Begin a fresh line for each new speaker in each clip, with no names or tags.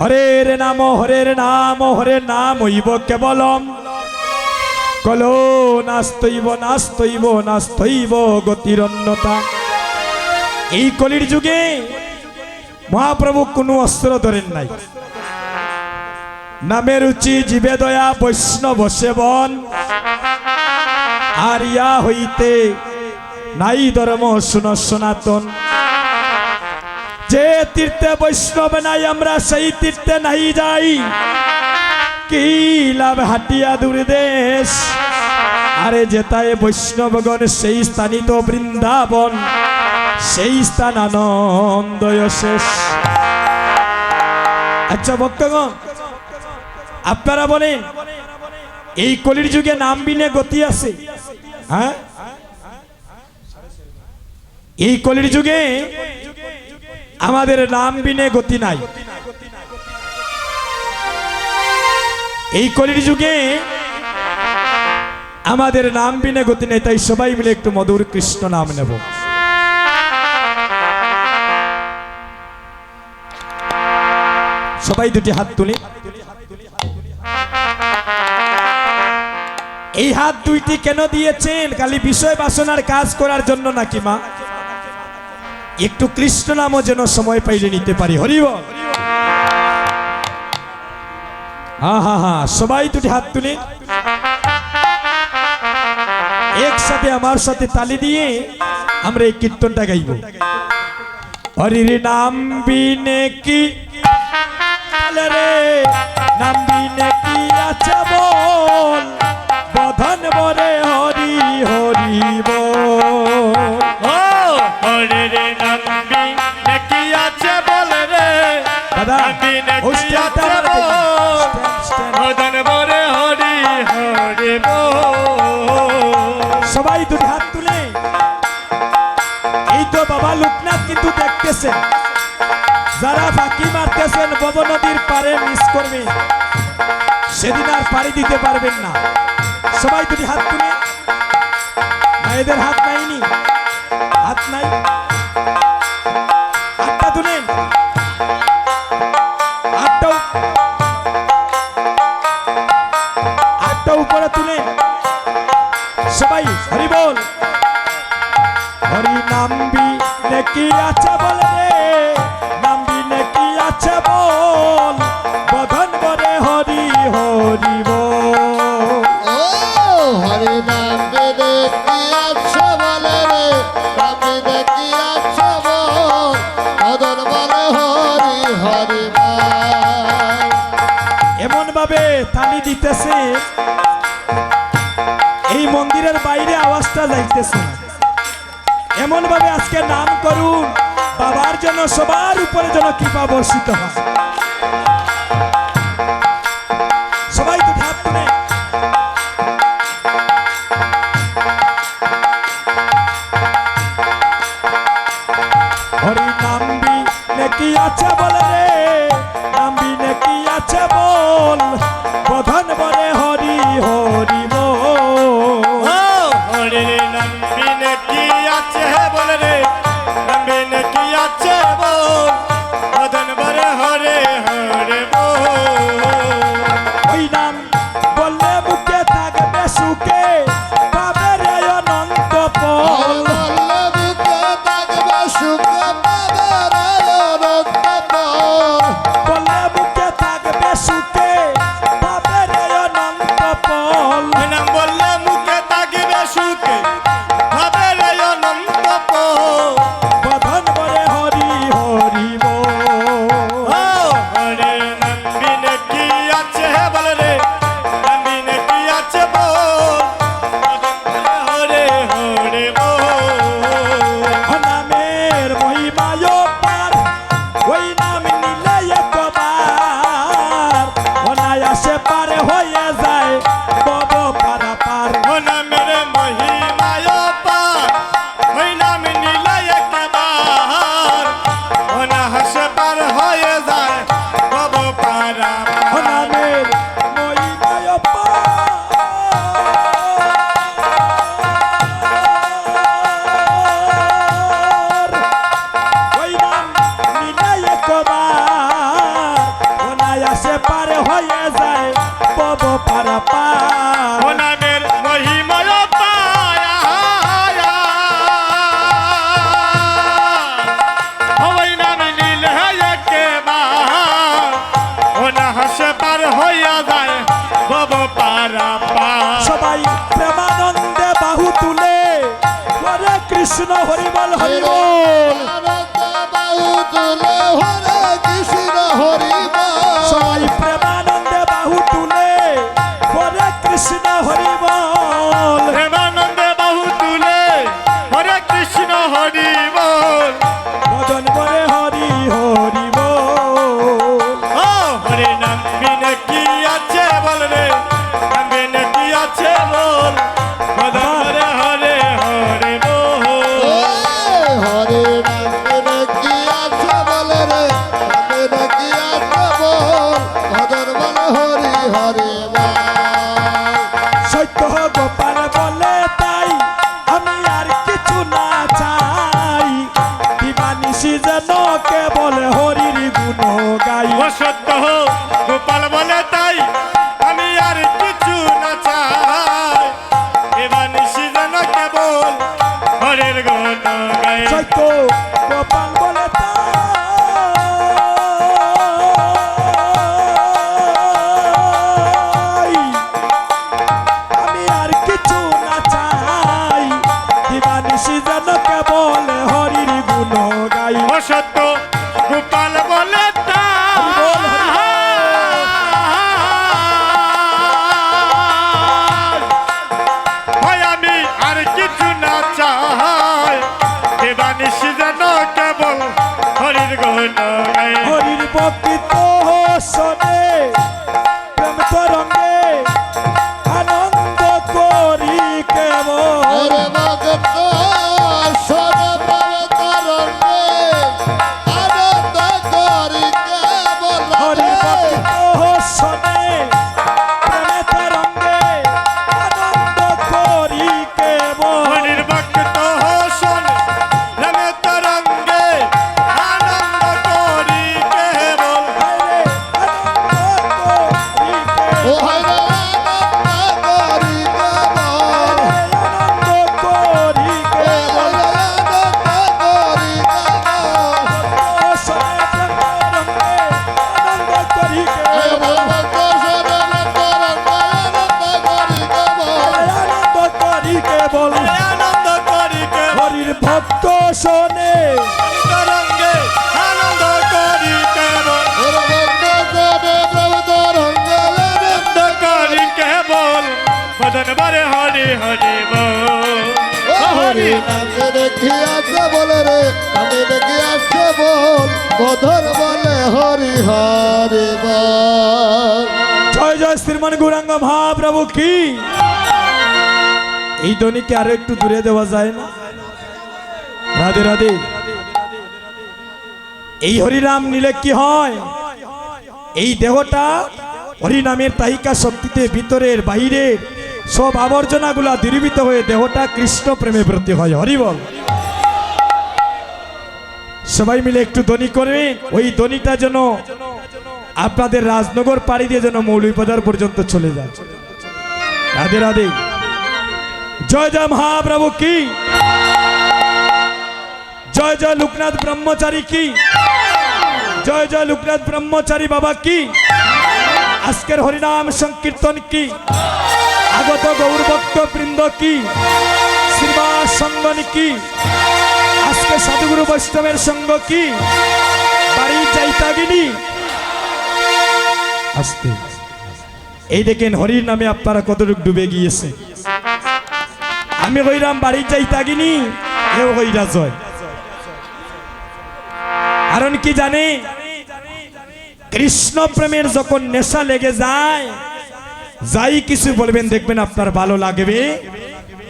হরের নাম হরের নাম হরের নাম হইব কেবলম। কলো নাস্তইব নাস্তইব নাস্তইব গতিরন্যতা এই কলির যুগে মহাপ্রভু কোনো অস্ত্র ধরেন নাই। নামে রুচি জীবে দয়া বৈষ্ণব সেবন। আর ইয়া হইতে নাই ধর্ম শুন সনাতন। যে তীর্থে বৈষ্ণব নাই, আমরা সেই তীর্থে নাই যাই। কি লাভ হাটিয়া দূরদেশ? আরে যেতায় বৈষ্ণবগণ, সেই স্থানিত বৃন্দাবন। সেই স্থান আনন্দয় শেষ। আচ্ছা ভক্তগণ, আপনারা বলেন, এই কলির যুগে নাম বিনে গতি আছে? হ্যাঁ? এই কলির যুগে আমাদের নাম বিনে গতি নাই। এই কলির যুগে আমাদের নাম বিনে গতি নেই, তাই সবাই মিলে একটু মধুর কৃষ্ণ নাম নেব। সবাই দুটি হাত তুলি। এই হাত দুইটি কেন দিয়েছেন? খালি বিষয় বাসনার কাজ করার জন্য নাকি মা? একটু কৃষ্ণ নামও যেন সময় পাইলে নিতে পারি। হরিব হা হা হা, সবাই দুটি হাত তুলে। একসাথে আমার সাথে তালি দিয়ে আমরা এই কীর্তনটা গাইব। হরির নাম বিনে কি রে? নাম বিনে কি আছে বল? বধন বরে হরি হরি বল। স্ট্যান্ড।
মদন বরে হরি হরি
সবাই দুটি হাত তুলে। এই তো বাবা লোকনাথ কিন্তু দেখতেছেন যারা ফাঁকি মারতেছেন বব নদীর পারে মিস করবে। সেদিন আর পাড়ি দিতে পারবেন না। সবাই দুটি হাত তুলে। মায়েদের হাত নাইনি। হাত নাই। উপরে সবাই হরি বল। হরি নামবি নেকি আছে বল? নামবি নেকি আছে বল? বধন বরে হরি হরি বল।
হরি নাম বলে? রে নাম বেদে কি আছো বল? মদন বলে হরি হরি বল।
এমন ভাবে তালি দিতেছে। এই মন্দিরের বাইরে আওয়াজটা যাইতেছে। এমন ভাবে আজকে নাম করুন, বাবার জন্য, সবার উপরে যেন কৃপা বর্ষিত হয় পারা
পা।
সবাই প্রেমানন্দে বাহু তুলে। হরে কৃষ্ণ হরিবল হরিবল। হরির বকিত
ভক্ত
শোনে। তরঙ্গে আনন্দ করি কেবল।
হরে
আনন্দ করি কেবল। বরে হরি হরি
নামে দেখি বলে। রে নামে দেখি বল বধর বলে হরি। হরি বল
জয় জয় শ্রীমান গৌরাঙ্গ মহাপ্রভু কি? এই ধ্বনিকে আরও একটু দূরে দেওয়া যায় না? রাধে রাধে। এই হরিনাম নিলে কি হয়? এই দেহটা হরিনামের তাহিকা শক্তিতে ভিতরের বাহিরের সব আবর্জনাগুলা দূরীভূত হয়ে দেহটা কৃষ্ণ প্রেমে ব্রতী হয়। হরিবল সবাই মিলে একটু ধ্বনি করবেন ওই ধ্বনিটা যেন আপনাদের রাজনগর পাড়ি দিয়ে যেন মৌলভীবাজার পর্যন্ত চলে যায়। রাধে রাধে। জয় জয় মহাপ্রভু, কি? জয় জয় লোকনাথ ব্রহ্মচারী কি? জয় জয় লোকনাথ ব্রহ্মচারী বাবা কি? আজকের হরিনাম সংকীর্তন কি? আগত গৌরভক্ত বৃন্দ কি? শ্রীবাস সঙ্গনী কি? আজকে সাধুগুরু বৈষ্ণবের সঙ্গ কি? বাড়ি যাইতাগিনী আসতে। এই দেখেন হরির নামে আপনারা কতটুকু ডুবে গিয়েছে। আমি হইরাম বাড়ি যাইতাগিনী এও হইরা জয়। কারণ কি জানে? কৃষ্ণ প্রেমের যখন নেশা লেগে যায়, যাই কিছু বলবেন, দেখবেন আপনার ভালো লাগবে।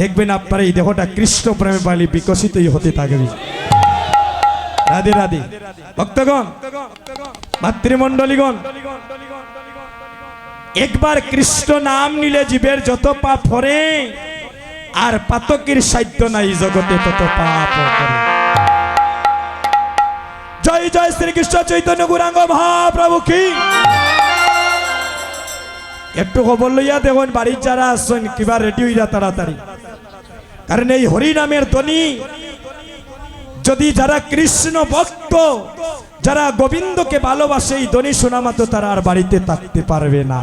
দেখবেন আপনার এই দেহটা কৃষ্ণ প্রেমে বালি বিকশিতই হতে থাকবে। রাধে রাধে। ভক্তগণ, মাতৃমণ্ডলীগণ, একবার কৃষ্ণ নাম নিলে জীবের যত পাপ হরে, আর পাতকের সাধ্য নাই জগতে তত পাপ জয় জয় শ্রীকৃষ্ণ চৈতন্য গুরাঙ্গ মহাপ্রভু কি? একটু খবর লইয়া দেখুন, বাড়ির যারা আসছেন কিবা রেডি হইয়া তাড়াতাড়ি। কারণ এই হরিনামের ধ্বনি, যদি যারা কৃষ্ণ ভক্ত, যারা গোবিন্দকে ভালোবাসে, এই ধ্বনি শোনা মাত্র তারা আর বাড়িতে থাকতে পারবে না।